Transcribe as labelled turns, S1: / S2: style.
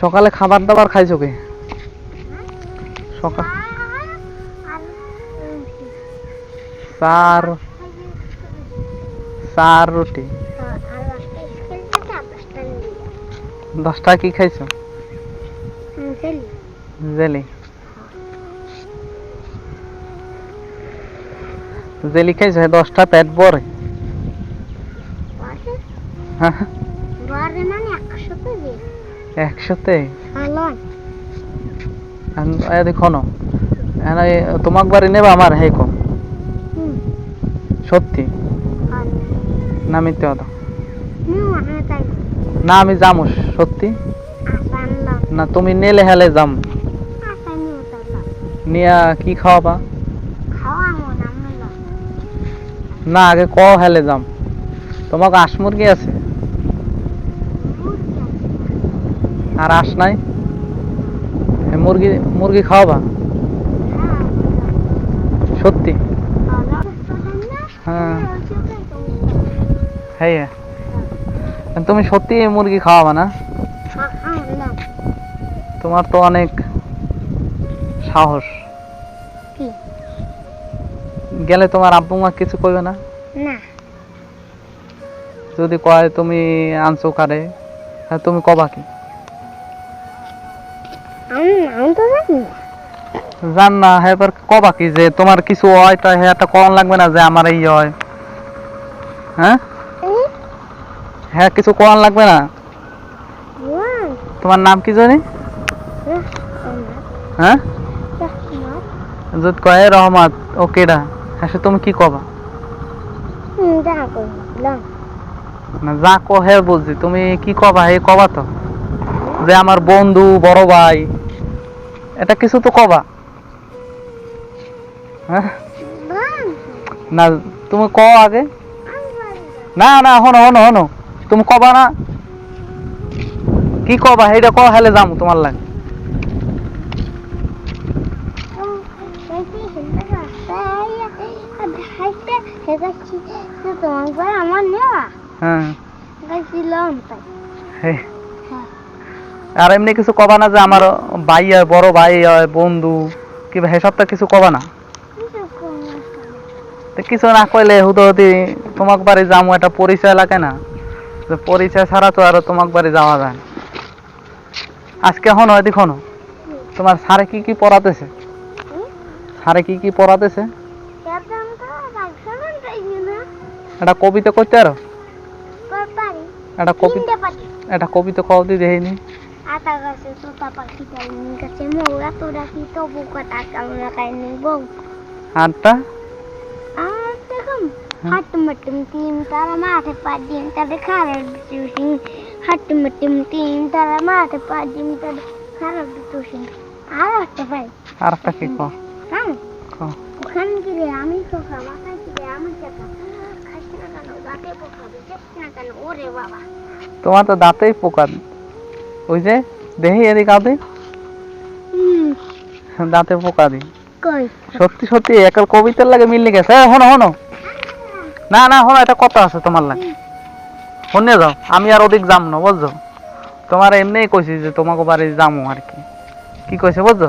S1: সকালে খাবার দাবার খাইছো কি? সকাল চার চার রুটি। দশটা কি খাইছো? জেলি। জেলি খাইছো? দশটা পেট ভরে। হ্যাঁ। একসাথে? দেখো না তোমাক বাড়ি নেবা আমার হেই কম। সত্যি? না মিথ্যে কথা। না আমি যামু সত্যি? না তুমি নেলে হেলে যাম। নিয়া কি খাওয়াবা? না আগে ক হেলে যাম। তোমাকে আস মুরগি আছে? আর আস নাই। মুরগি মুরগি খাওয়াবা? সত্যি? হ্যাঁ। হ্যাঁ তুমি সত্যি মুরগি খাওয়াবা না? তোমার তো অনেক সাহস। গেলে তোমার আব্বু মা কিছু কইবে না? যদি কয় তুমি আনছো কারে তুমি কবা কি?
S2: জানি না
S1: এবার কবা কি যে তোমার কিছু হয় তা হ্যাঁ কম লাগবে না যে আমার এই হয়। হ্যাঁ? হ্যাঁ কিছু কম লাগবে না? তোমার নাম কি জানি? হ্যাঁ। যদি কয় "এ রহমত ওকেডা হ্যাঁ তুমি কি কবা। না যা কহে বলছি তুমি কি কবা? হে কবা তো। যে আমার বন্ধু বড় ভাই। এটা কিছু তো কবা। হ্যাঁ? না তুমি ক আগে। না
S2: না।
S1: হনো হনো হনো তুমি কবা না। কি কবা? সেইটা ক হেলে যাম তোমার লাগে।
S2: আমার নেওয়া
S1: হ্যাঁ।
S2: হ্যাঁ।
S1: আর এমনি কিছু কবা না যে আমার ভাই হয় বড় ভাই হয় বন্ধু কি হেসবটা কিছু কবা না
S2: কিছু না।
S1: কইলে হুদহদি তোমাক বাড়ি যামু একটা পরিচয় লাগে না যে পরিচয় ছাড়া তো আর তোমাক বাড়ি যাওয়া যায় না। আজকে হন হয় দেখো তোমার স্যারে কি কি পড়াতেছে? স্যারে কি কি পড়াতেছে এটা কবিতা করতে
S2: আরও।
S1: একটা কবিতা। একটা কবিতা কও দি দেখিনি
S2: আতা গাছে তোতা পাখি ডালিম গাছে মৌরা তোরা কি তবু কথা কামড়া খাইনি বউ
S1: আটটা
S2: আর দেখুন
S1: হুম।
S2: হাট্টুমাট্টুম টিম তারা মাঠে পাডিম তাদের খারাপ বিচুসিং হাট্টুমাট্টুম টিম তারা মাঠে পাডিম তাদের খারাপ বিচুসিং আর একটা ভাই
S1: আর একটা কি কও
S2: হ্যাঁ
S1: কও।
S2: ওখানে গেলে আমি খোকা মাথায় গেলে আমি চাকা খাস না কেন দাঁতে পোকাবে চেক না কেন ওরে বাবা
S1: তোমার তো দাঁতেই পোকা ওই যে দেহি এদিকে আদি। দাঁতে পোকা দি। সত্যি সত্যি একাল কবিতার লাগে মিললি গেছে হ্যাঁ হনো হনো না না হনো এটা কথা আছে তোমার লাগে। শুনে যাও আমি আর ওদিক যাম না বুঝছ? তোমার এমনি কইছি যে তোমাকে বাড়ি যামো আর কি। কি কইছে বুঝছ?